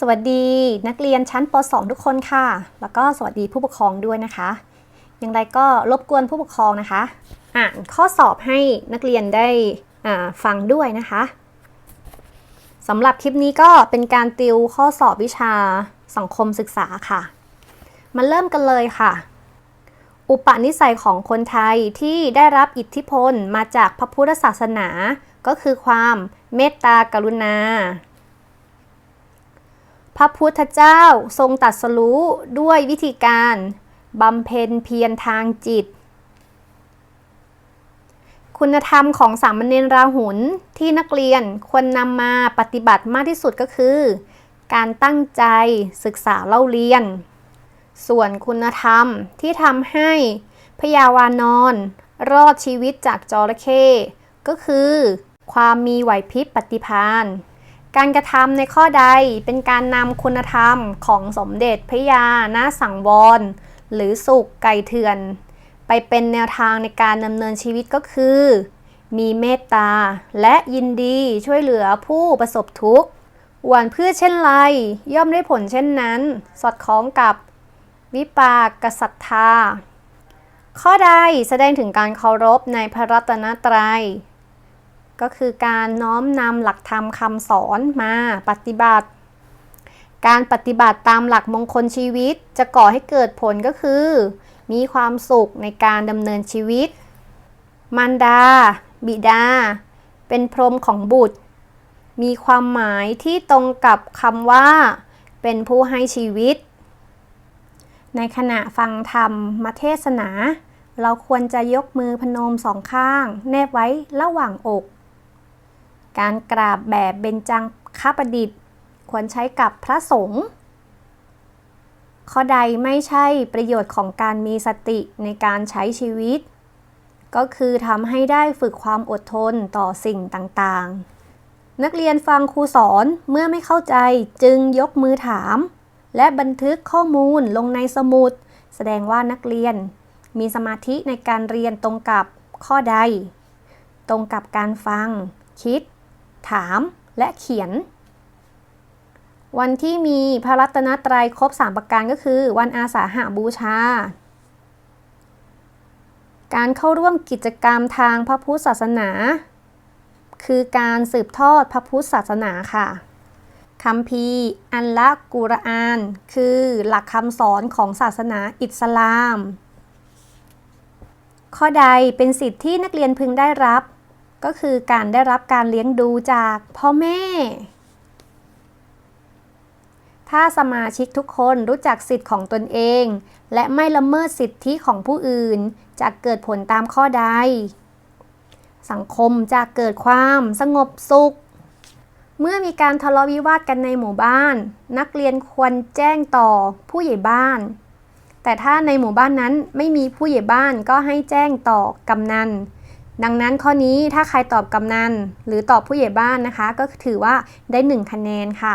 สวัสดีนักเรียนชั้นป .2 ทุกคนค่ะ แล้วก็สวัสดีผู้ปกครองด้วยนะคะ อย่างไรก็รบกวนผู้ปกครองนะคะ อ่านข้อสอบให้นักเรียนได้ฟังด้วยนะคะสำหรับคลิปนี้ก็เป็นการติวข้อสอบวิชาสังคมศึกษาค่ะ มาเริ่มกันเลยค่ะ อุปนิสัยของคนไทยที่ได้รับอิทธิพลมาจากพระพุทธศาสนา ก็คือความเมตตากรุณา พระพุทธเจ้าทรงตรัสรู้ด้วยวิธีการบำเพ็ญเพียรทางจิต คุณธรรมของสามเณรราหุลที่นักเรียนควรนำมาปฏิบัติมากที่สุดก็คือ การตั้งใจศึกษาเล่าเรียน ส่วนคุณธรรมที่ทำให้พยาวานอนรอดชีวิตจากจระเข้ก็คือ ความมีไหวพริบปฏิภาณ การกระทำในข้อใดเป็นการนำคุณธรรมของสมเด็จพระยาณสังวร หรือสุกไก่เถื่อน ไปเป็นแนวทางในการดำเนินชีวิตก็คือ มีเมตตาและยินดีช่วยเหลือผู้ประสบทุกข์หวานพืชเช่นไร ย่อมได้ผลเช่นนั้น สอดคล้องกับวิปากกษัตธาข้อใดแสดงถึงการเคารพในพระรัตนตรัย ก็คือการน้อมนำหลักธรรมคำสอนมาปฏิบัติ การปฏิบัติตามหลักมงคลชีวิตจะก่อให้เกิดผลก็คือ มีความสุขในการดำเนินชีวิต มารดา บิดา เป็นพรหมของบุตร มีความหมายที่ตรงกับคำว่า เป็นผู้ให้ชีวิต ในขณะฟังธรรมมาเทศนา เราควรจะยกมือพนมสองข้าง แนบไว้ระหว่างอก การกราบแบบเบญจังคประดิษฐ์ ควรใช้กับพระสงฆ์ข้อใดไม่ใช่ประโยชน์ของการมีสติในการใช้ชีวิต ก็คือทำให้ได้ฝึกความอดทนต่อสิ่งต่างๆ นักเรียนฟังครูสอนเมื่อไม่เข้าใจจึงยกมือถาม และบันทึกข้อมูลลงในสมุด แสดงว่านักเรียน มีสมาธิในการเรียนตรงกับข้อใด ตรงกับการฟัง คิด ถามและเขียน วันที่มีพระรัตนตรัยครบ 3 ประการก็คือ วันอาสาหาบูชา การเข้าร่วมกิจกรรมทางพระพุทธศาสนา คือการสืบทอดพระพุทธศาสนาค่ะคำพีอันละกุรอาน คือหลักคำสอนของศาสนาอิสลาม ข้อใดเป็นสิทธิที่นักเรียนพึงได้รับ ก็คือการได้รับการเลี้ยงดูจากพ่อแม่ ถ้าสมาชิกทุกคนรู้จักสิทธิ์ของตนเอง และไม่ละเมิดสิทธิของผู้อื่นจะเกิดผลตามข้อใด สังคมจะเกิดความสงบสุข เมื่อมีการทะเลาะวิวาทกันในหมู่บ้าน นักเรียนควรแจ้งต่อผู้ใหญ่บ้าน แต่ถ้าในหมู่บ้านนั้นไม่มีผู้ใหญ่บ้านก็ให้แจ้งต่อกำนัน ดังนั้นข้อนี้ถ้าใครตอบกำนันหรือตอบผู้ใหญ่บ้านนะคะ ก็ถือว่าได้ 1 คะแนนค่ะ